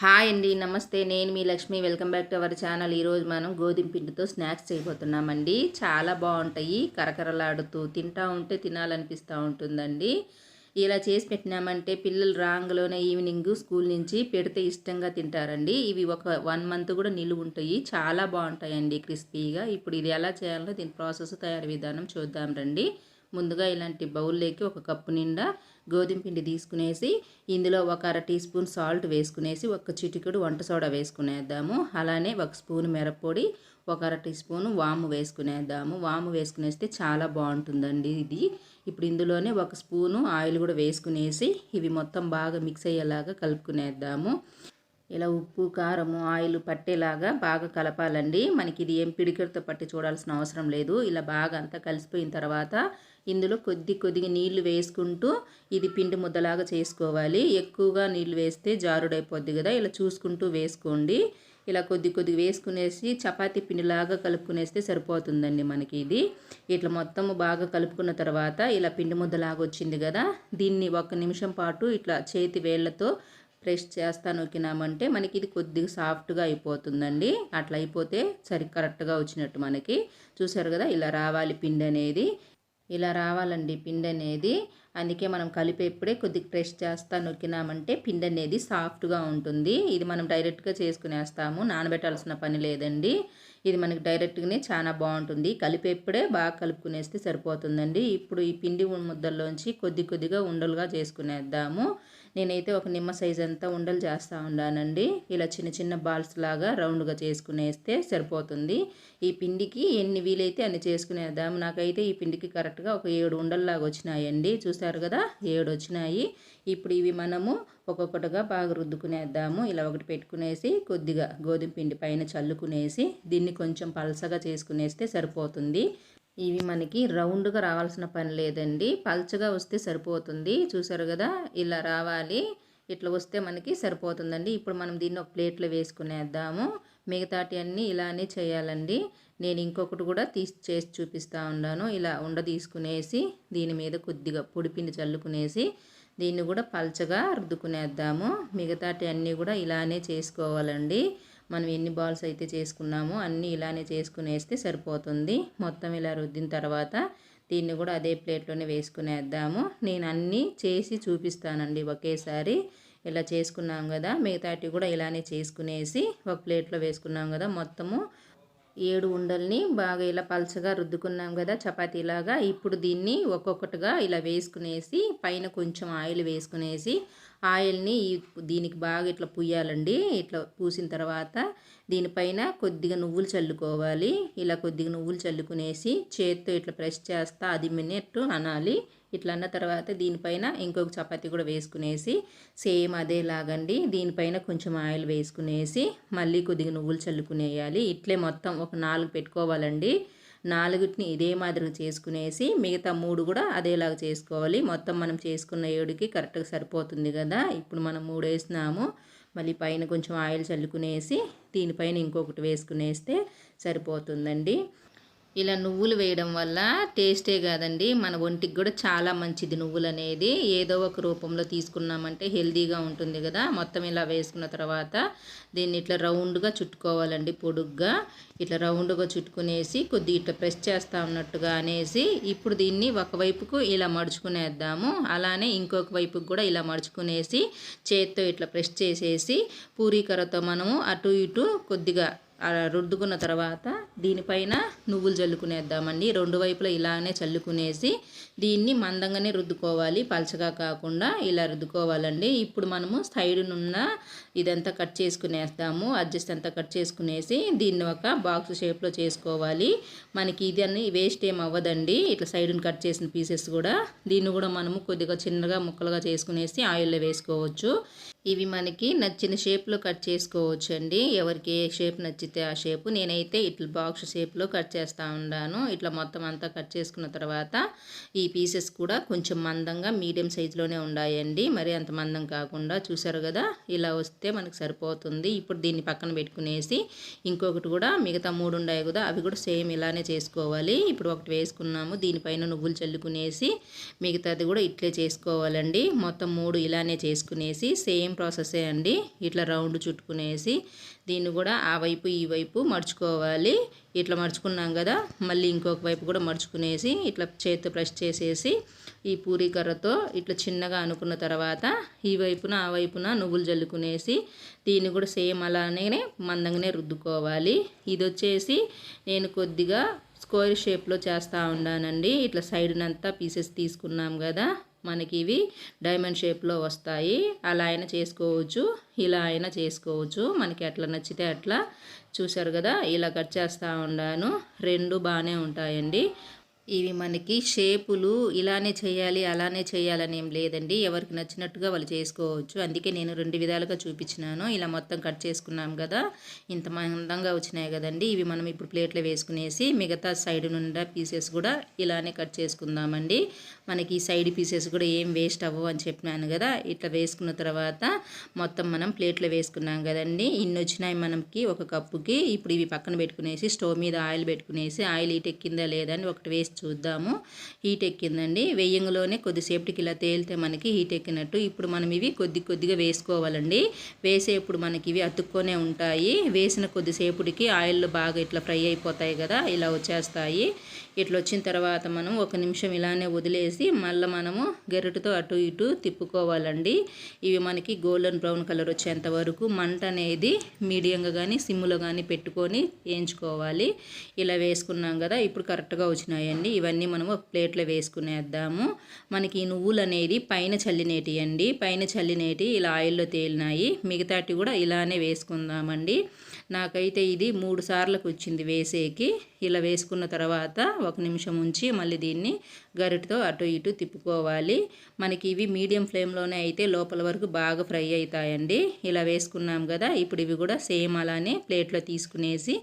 Hi అండి నమస్తే. నేను మీ Lakshmi. Welcome back to our channel. ఈరోజు మనం గోధుమ పిండితో స్నాక్స్ చేయబోతున్నామండి. చాలా బాగుంటాయి. కరకరలాడుతూ తింటా ఉంటే తినాలనిపిస్తూ ఉంటుందండి. ఇలా చేసి పెట్టినామంటే పిల్లలు రాంగ్లోనే ఈవినింగ్ స్కూల్ నుంచి పెడితే ఇష్టంగా తింటారండి. ఇవి ఒక వన్ మంత్ కూడా నిలువ ఉంటాయి. చాలా బాగుంటాయండి క్రిస్పీగా. ఇప్పుడు ఇది ఎలా చేయాలో దీని ప్రాసెస్ తయారీ విధానం చూద్దాం రండి. ముందుగా ఇలాంటి బౌల్లోకి ఒక కప్పు నిండా గోధుమ పిండి తీసుకునేసి ఇందులో ఒక అర టీ స్పూన్ సాల్ట్ వేసుకునేసి ఒక చిటికెడు వంట సోడా వేసుకునేద్దాము. అలానే ఒక స్పూన్ మిరప్పొడి ఒక అర టీ స్పూన్ వాము వేసుకునేద్దాము. వాము వేసుకునేస్తే చాలా బాగుంటుందండి ఇది. ఇప్పుడు ఇందులోనే ఒక స్పూను ఆయిల్ కూడా వేసుకునేసి ఇవి మొత్తం బాగా మిక్స్ అయ్యేలాగా కలుపుకునేద్దాము. ఇలా ఉప్పు కారము ఆయిల్ పట్టేలాగా బాగా కలపాలండి. మనకి ఇది ఏం పిడికిడితో పట్టి చూడాల్సిన అవసరం లేదు. ఇలా బాగా అంతా కలిసిపోయిన తర్వాత ఇందులో కొద్ది కొద్దిగా నీళ్ళు వేసుకుంటూ ఇది పిండి ముద్దలాగా చేసుకోవాలి. ఎక్కువగా నీళ్ళు వేస్తే జారుడైపోద్ది కదా ఇలా చూసుకుంటూ వేసుకోండి. ఇలా కొద్ది కొద్దిగా వేసుకునేసి చపాతీ పిండిలాగా కలుపుకునేస్తే సరిపోతుందండి మనకి ఇది. ఇట్లా మొత్తము బాగా కలుపుకున్న తర్వాత ఇలా పిండి ముద్దలాగా వచ్చింది కదా దీన్ని ఒక నిమిషం పాటు ఇట్లా చేతి వేళ్ళతో ప్రెస్ చేస్తా నొక్కినామంటే మనకి ఇది కొద్దిగా సాఫ్ట్గా అయిపోతుందండి. అట్లా అయిపోతే సరి కరెక్ట్గా వచ్చినట్టు మనకి. చూసారు కదా ఇలా రావాలి పిండి అనేది. ఇలా రావాలండి పిండి అనేది అందుకే మనం కలిపేప్పుడే కొద్దిగా ప్రెస్ చేస్తా నొక్కినామంటే పిండి అనేది సాఫ్ట్గా ఉంటుంది. ఇది మనం డైరెక్ట్గా చేసుకునేస్తాము. నానబెట్టాల్సిన పని లేదండి. ఇది మనకి డైరెక్ట్గానే చాలా బాగుంటుంది. కలిపేప్పుడే బాగా కలుపుకునేస్తే సరిపోతుందండి. ఇప్పుడు ఈ పిండి ముద్దల్లోంచి కొద్ది కొద్దిగా ఉండలుగా చేసుకునేద్దాము. నేనైతే ఒక నిమ్మ సైజ్ అంతా ఉండలు చేస్తూ ఉన్నానండి. ఇలా చిన్న చిన్న బాల్స్ లాగా రౌండ్గా చేసుకునేస్తే సరిపోతుంది. ఈ పిండికి ఎన్ని వీలైతే అన్ని చేసుకునేద్దాము నాకైతే ఈ పిండికి కరెక్ట్గా ఒక ఏడు ఉండల్లాగా వచ్చినాయండి. చూసారు కదా? ఏడు వచ్చినాయి. ఇప్పుడు ఇవి మనము ఒక్కొక్కటిగా బాగా రుద్దుకునేద్దాము. ఇలా ఒకటి పెట్టుకునేసి కొద్దిగా గోధుమ పిండి పైన చల్లుకునేసి దీన్ని కొంచెం పలసగా చేసుకునేస్తే సరిపోతుంది. ఇవి మనకి రౌండ్గా రావాల్సిన పని లేదండి. పల్చగా వస్తే సరిపోతుంది. చూసారు కదా? ఇలా రావాలి. ఇట్లా వస్తే మనకి సరిపోతుందండి. ఇప్పుడు మనం దీన్ని ఒక ప్లేట్లో వేసుకునేద్దాము. మిగతాటి అన్నీ ఇలానే చేయాలండి. నేను ఇంకొకటి కూడా తీసి చేసి చూపిస్తూ ఉన్నాను. ఇలా ఉండ తీసుకునేసి దీని మీద కొద్దిగా పొడిపిండి చల్లుకునేసి దీన్ని కూడా పల్చగా రుద్దుకునేద్దాము. మిగతాటి అన్నీ కూడా ఇలానే చేసుకోవాలండి. మనం ఎన్ని బాల్స్ అయితే చేసుకున్నామో అన్నీ ఇలానే చేసుకునేస్తే సరిపోతుంది. మొత్తం ఇలా రుద్దిన తర్వాత దీన్ని కూడా అదే ప్లేట్లోనే వేసుకునేద్దాము. నేను అన్నీ చేసి చూపిస్తానండి ఒకేసారి. ఇలా చేసుకున్నాం కదా మిగతాటి కూడా ఇలానే చేసుకునేసి ఒక ప్లేట్లో వేసుకున్నాం కదా మొత్తము ఏడు ఉండల్ని బాగా ఇలా పలచగా రుద్దుకున్నాం కదా చపాతీలాగా. ఇప్పుడు దీన్ని ఒక్కొక్కటిగా ఇలా వేసుకునేసి పైన కొంచెం ఆయిల్ వేసుకునేసి ఆయిల్ని దీనికి బాగా ఇట్లా పుయ్యాలండి. ఇట్లా పూసిన తర్వాత దీనిపైన కొద్దిగా నువ్వులు చల్లుకోవాలి. ఇలా కొద్దిగా నువ్వులు చల్లుకునేసి చేత్తో ఇట్లా ప్రెస్ చేస్తా అది మినిట్ అనాలి. ఇట్లా అన్న తర్వాత దీనిపైన ఇంకొక చపాతీ కూడా వేసుకునేసి సేమ్ అదేలాగండి దీనిపైన కొంచెం ఆయిల్ వేసుకునేసి మళ్ళీ కొద్దిగా నువ్వులు చల్లుకునేయాలి. ఇట్లే మొత్తం ఒక నాలుగు పెట్టుకోవాలండి. నాలుగుటిని ఇదే మాదిరిగా చేసుకునేసి మిగతా మూడు కూడా అదేలాగా చేసుకోవాలి. మొత్తం మనం చేసుకున్న ఏడుకి కరెక్ట్గా సరిపోతుంది కదా. ఇప్పుడు మనం మూడు వేసినాము. మళ్ళీ పైన కొంచెం ఆయిల్ చల్లుకునేసి దీనిపైన ఇంకొకటి వేసుకునేస్తే సరిపోతుందండి. ఇలా నువ్వులు వేయడం వల్ల టేస్టే కాదండి. మన ఒంటికి కూడా చాలా మంచిది నువ్వులు అనేది. ఏదో ఒక రూపంలో తీసుకున్నామంటే హెల్దీగా ఉంటుంది కదా. మొత్తం ఇలా వేసుకున్న తర్వాత దీన్ని ఇట్లా రౌండ్గా చుట్టుకోవాలండి పొడుగ్గా. ఇట్లా రౌండ్గా చుట్టుకునేసి కొద్ది ఇట్లా ప్రెస్ చేస్తా ఉన్నట్టుగా అనేసి ఇప్పుడు దీన్ని ఒకవైపుకు ఇలా మడుచుకునేద్దాము. అలానే ఇంకొక వైపుకు కూడా ఇలా మడుచుకునేసి చేత్తో ఇట్లా ప్రెస్ చేసేసి పూరీకరతో మనము అటు ఇటు కొద్దిగా రుద్దుకున్న తర్వాత దీనిపైన నువ్వులు చల్లుకునేద్దామండి రెండు వైపులా ఇలానే చల్లుకునేసి దీన్ని మందంగానే రుద్దుకోవాలి. పలచగా కాకుండా ఇలా రుద్దుకోవాలండి. ఇప్పుడు మనము సైడునున్న ఇదంతా కట్ చేసుకునేస్తాము. అడ్జస్ట్ అంతా కట్ చేసుకునేసి దీన్ని ఒక బాక్స్ షేప్లో చేసుకోవాలి. మనకి ఇది అన్ని వేస్ట్ ఏం అవ్వదండి. ఇట్లా సైడ్ని కట్ చేసిన పీసెస్ కూడా. దీన్ని కూడా మనము కొద్దిగా చిన్నగా ముక్కలుగా చేసుకునేసి ఆయిల్లో వేసుకోవచ్చు. ఇవి మనకి నచ్చిన షేప్లో కట్ చేసుకోవచ్చు అండి ఎవరికి ఏ షేప్ నచ్చితే ఆ షేపు నేనైతే ఇట్లా బాక్స్ షేప్లో కట్ చేస్తూ ఉన్నాను ఇట్లా మొత్తం అంతా కట్ చేసుకున్న తర్వాత ఈ పీసెస్ కూడా కొంచెం మందంగా మీడియం సైజులోనే ఉన్నాయండి మరి అంత మందం కాకుండా చూసారు కదా? ఇలా వస్తే మనకు సరిపోతుంది. ఇప్పుడు దీన్ని పక్కన పెట్టుకునేసి ఇంకొకటి కూడా మిగతా మూడు ఉన్నాయి కదా అవి కూడా సేమ్ ఇలానే చేసుకోవాలి. ఇప్పుడు ఒకటి వేసుకున్నాము దీనిపైన నువ్వులు చల్లుకునేసి మిగతాది కూడా ఇట్లే చేసుకోవాలండి. మొత్తం మూడు ఇలానే చేసుకునేసి సేమ్ ప్రాసెసే అండి. ఇట్లా రౌండ్ చుట్టుకునేసి దీన్ని కూడా ఆ వైపు ఈ వైపు మడుచుకోవాలి. ఇట్లా మడుచుకున్నాం కదా మళ్ళీ ఇంకొక వైపు కూడా మడుచుకునేసి ఇట్లా చేతితో ప్రెస్ చేసేసి ఈ పూరీ కర్రతో ఇట్లా చిన్నగా అనుకున్న తర్వాత ఈ వైపున ఆ వైపున నువ్వులు జల్లుకునేసి దీన్ని కూడా సేమ్ అలానే మందంగానే రుద్దుకోవాలి. ఇది వచ్చేసి నేను కొద్దిగా స్క్వేర్ షేప్లో చేస్తూ ఉన్నానండి ఇట్లా సైడ్నంతా పీసెస్ తీసుకున్నాం కదా మనకి ఇవి డైమండ్ షేప్లో వస్తాయి. అలా అయినా చేసుకోవచ్చు ఇలా అయినా చేసుకోవచ్చు. మనకి ఎట్లా నచ్చితే అట్లా. చూసారు కదా ఇలా కట్ చేస్తూ ఉన్నాను రెండు బాగానే ఉంటాయండి. ఇవి మనకి షేపులు ఇలానే చేయాలి అలానే చేయాలని ఏం లేదండి. ఎవరికి నచ్చినట్టుగా వాళ్ళు చేసుకోవచ్చు. అందుకే నేను రెండు విధాలుగా చూపించినాను. ఇలా మొత్తం కట్ చేసుకున్నాం కదా. ఇంత మందంగా వచ్చినాయి కదండి. ఇవి మనం ఇప్పుడు ప్లేట్లో వేసుకునేసి మిగతా సైడ్ నుండి పీసెస్ కూడా ఇలానే కట్ చేసుకుందామండి. మనకి ఈ సైడ్ పీసెస్ కూడా ఏం వేస్ట్ అవ్వవు అని చెప్పినాను కదా. ఇట్లా వేసుకున్న తర్వాత మొత్తం మనం ప్లేట్లో వేసుకున్నాం కదండి. ఇన్ని వచ్చినాయి మనకి ఒక కప్పుకి. ఇప్పుడు ఇవి పక్కన పెట్టుకునేసి స్టవ్ మీద ఆయిల్ పెట్టుకునేసి ఆయిల్ ఇటు ఎక్కిందా లేదా అని ఒకటి వేసి చూద్దాము. హీట్ ఎక్కిందండి. వెయ్యంలోనే కొద్దిసేపటికి ఇలా తేలితే మనకి హీట్ ఎక్కినట్టు. ఇప్పుడు మనం ఇవి కొద్ది కొద్దిగా వేసుకోవాలండి. వేసేప్పుడు మనకి ఇవి అతుక్కొనే ఉంటాయి. వేసిన కొద్దిసేపటికి ఆయిల్లో బాగా ఇట్లా ఫ్రై అయిపోతాయి కదా ఇలా వచ్చేస్తాయి. ఇట్లా వచ్చిన తర్వాత మనం ఒక నిమిషం ఇలానే వదిలేసి మళ్ళీ మనము గెరటితో అటు ఇటు తిప్పుకోవాలండి. ఇవి మనకి గోల్డెన్ బ్రౌన్ కలర్ వచ్చేంత వరకు మంట అనేది మీడియంగా కానీ సిమ్లో కానీ పెట్టుకొని వేయించుకోవాలి. ఇలా వేసుకున్నాం కదా ఇప్పుడు కరెక్ట్గా వచ్చినాయండి. ఇవన్నీ మనము ఒక ప్లేట్లో వేసుకునేద్దాము. మనకి ఈ నువ్వులు అనేది పైన చల్లినేటి అండి. పైన చల్లినేటి ఇలా ఆయిల్లో తేలినాయి. మిగతాటి కూడా ఇలానే వేసుకుందామండి. నాకైతే ఇది మూడు సార్లకు వచ్చింది వేసేకి. ఇలా వేసుకున్న తర్వాత ఒక నిమిషం ఉంచి మళ్ళీ దీన్ని గరిటతో అటు ఇటు తిప్పుకోవాలి. మనకి ఇవి మీడియం ఫ్లేమ్లోనే అయితే లోపల వరకు బాగా ఫ్రై అవుతాయండి. ఇలా వేసుకున్నాం కదా ఇప్పుడు ఇవి కూడా సేమ్ అలానే ప్లేట్లో తీసుకునేసి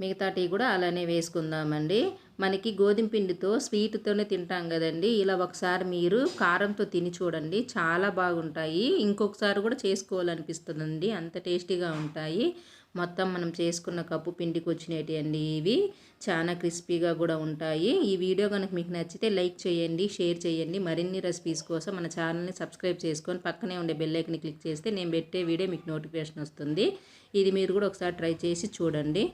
మిగతాటి కూడా అలానే వేసుకుందామండి. మనకి గోధుమ పిండితో స్వీట్తోనే తింటాం కదండి. ఇలా ఒకసారి మీరు కారంతో తిని చూడండి. చాలా బాగుంటాయి. ఇంకొకసారి కూడా చేసుకోవాలనిపిస్తుందండి. అంత టేస్టీగా ఉంటాయి. మొత్తం మనం చేసుకున్న కప్పు పిండికి వచ్చినవి అండి ఇవి. చాలా క్రిస్పీగా కూడా ఉంటాయి. ఈ వీడియో కనుక మీకు నచ్చితే లైక్ చేయండి షేర్ చేయండి. మరిన్ని రెసిపీస్ కోసం మన ఛానల్ని సబ్స్క్రైబ్ చేసుకొని పక్కనే ఉండే బెల్లైక్ని క్లిక్ చేస్తే నేను పెట్టే వీడియో మీకు నోటిఫికేషన్ వస్తుంది. ఇది మీరు కూడా ఒకసారి ట్రై చేసి చూడండి.